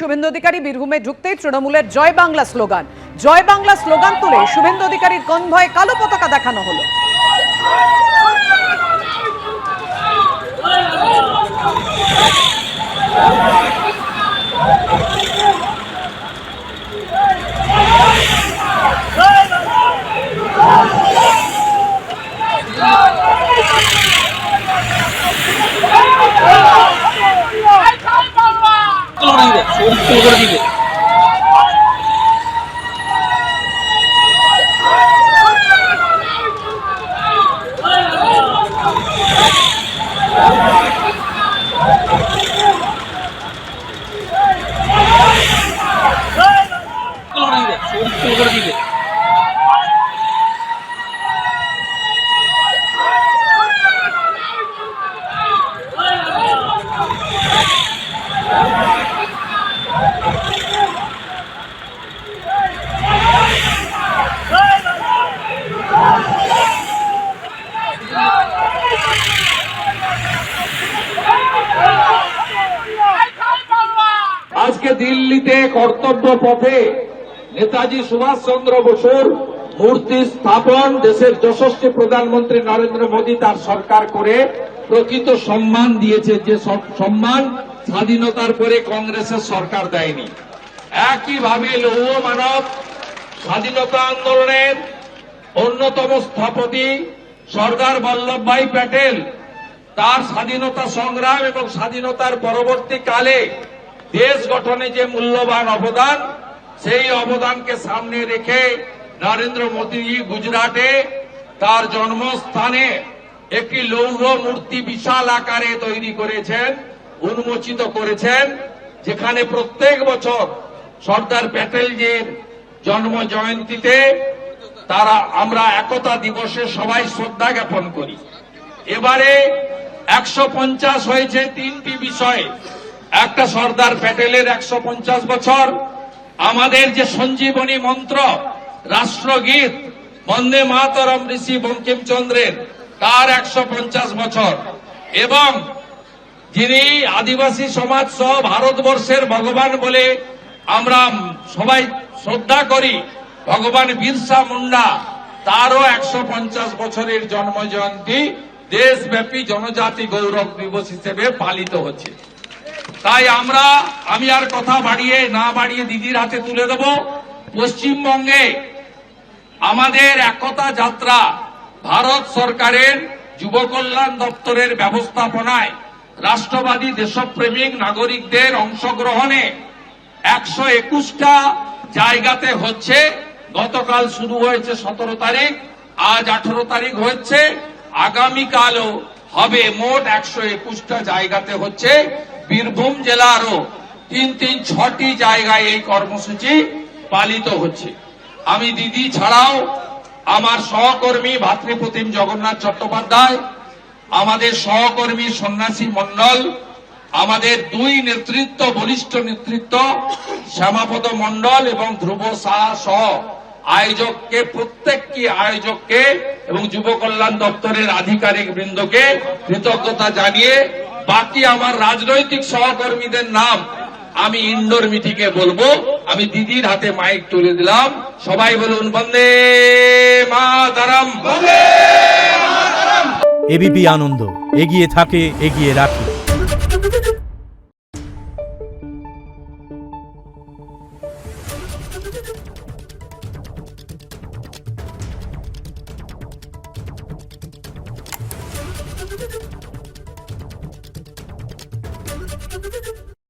শুভেন্দু অধিকারী বীরভূমে ঢুকতেই তৃণমূলের জয় বাংলা স্লোগান। জয় বাংলা স্লোগান তুলে শুভেন্দু অধিকারীর কনভয়ে কালো পতাকা দেখানো হলো। দিবে করে দিবে। করে করে দিবে। দিল্লিতে কর্তব্য পথে নেতাজি সুভাষচন্দ্র বসুর মূর্তি স্থাপন দেশের যশস্বী প্রধানমন্ত্রী নরেন্দ্র মোদী তার সরকার করে প্রকৃত সম্মান দিয়েছে যে সম্মান স্বাধীনতার পরে কংগ্রেসের সরকার দেয়নি। একইভাবে লৌহ মানব স্বাধীনতা আন্দোলনের অন্যতম স্থপতি সর্দার বল্লভভাই প্যাটেল তার স্বাধীনতা সংগ্রাম এবং স্বাধীনতার পরবর্তীকালে দেশ গঠনে যে মূল্যবান অবদান, সেই অবদানকে সামনে রেখে নরেন্দ্র মোদী গুজরাটে তার জন্মস্থানে একটি লৌহ মূর্তি বিশাল আকারে তৈরি করেছেন, উন্মোচিত করেছেন, যেখানে প্রত্যেক বছর সর্দার প্যাটেলজির জন্ম জয়ন্তীতে তারা, আমরা একতা দিবসে সবাই শ্রদ্ধা জ্ঞাপন করি। এবারে একশো পঞ্চাশ হয়েছে তিনটি বিষয়ে। একটা সর্দার প্যাটেলের একশো পঞ্চাশ বছর। আমাদের যে সঞ্জীবনী মন্ত্র, রাষ্ট্রগীত, বন্দে মাতরম ঋষি বঙ্কিমচন্দ্রের, তার একশো পঞ্চাশ বছর। এবং যিনি আদিবাসী সমাজ সহ ভারতবর্ষের ভগবান বলে আমরা সবাই শ্রদ্ধা করি, ভগবান বিরসা মুন্ডা, তারও একশো পঞ্চাশ বছরের জন্ম জয়ন্তী দেশব্যাপী জনজাতি গৌরব দিবস হিসেবে পালিত হচ্ছে। তাই আমরা, আমি আর কথা বাড়িয়ে, না বাড়িয়ে দিদির হাতে তুলে দেব। পশ্চিমবঙ্গে আমাদের একতা যাত্রা ভারত সরকারের যুব কল্যাণ দপ্তরের ব্যবস্থাপনায় রাষ্ট্রবাদী দেশপ্রেমিক নাগরিকদের অংশগ্রহণে একশো একুশটা জায়গাতে হচ্ছে। গতকাল শুরু হয়েছে সতেরো তারিখ, আজ আঠারো তারিখ হচ্ছে। আগামীকালও হবে মোট একশো একুশটা জায়গাতে হচ্ছে বীরভূম জেলারও তিন তিন ছটি জায়গায় এই কর্মসূচি পালিত হচ্ছে। আমি দিদি ছাড়াও আমার সহকর্মী ভাতৃপ্রতিম জগন্নাথ চট্টোপাধ্যায়, আমাদের সহকর্মী সন্ন্যাসী মন্ডল আমাদের দুই নেতৃত্ব, বলিষ্ঠ নেতৃত্ব, শ্যামাপদ মন্ডল এবং ধ্রুব সাহা সহ আয়োজককে প্রত্যেকটি আয়োজককে এবং যুব কল্যাণ দপ্তরের আধিকারিক বৃন্দকে কৃতজ্ঞতা জানিয়ে বাকি আমার রাজনৈতিক সহকর্মীদের নাম আমি ইন্ডোর মিটিংয়ে বলব। আমি দিদির হাতে মাইক তুলে দিলাম। সবাই বলুন বন্দে মাতারাম। এবিপি আনন্দ। এগিয়ে থাকে এগিয়ে রাখে।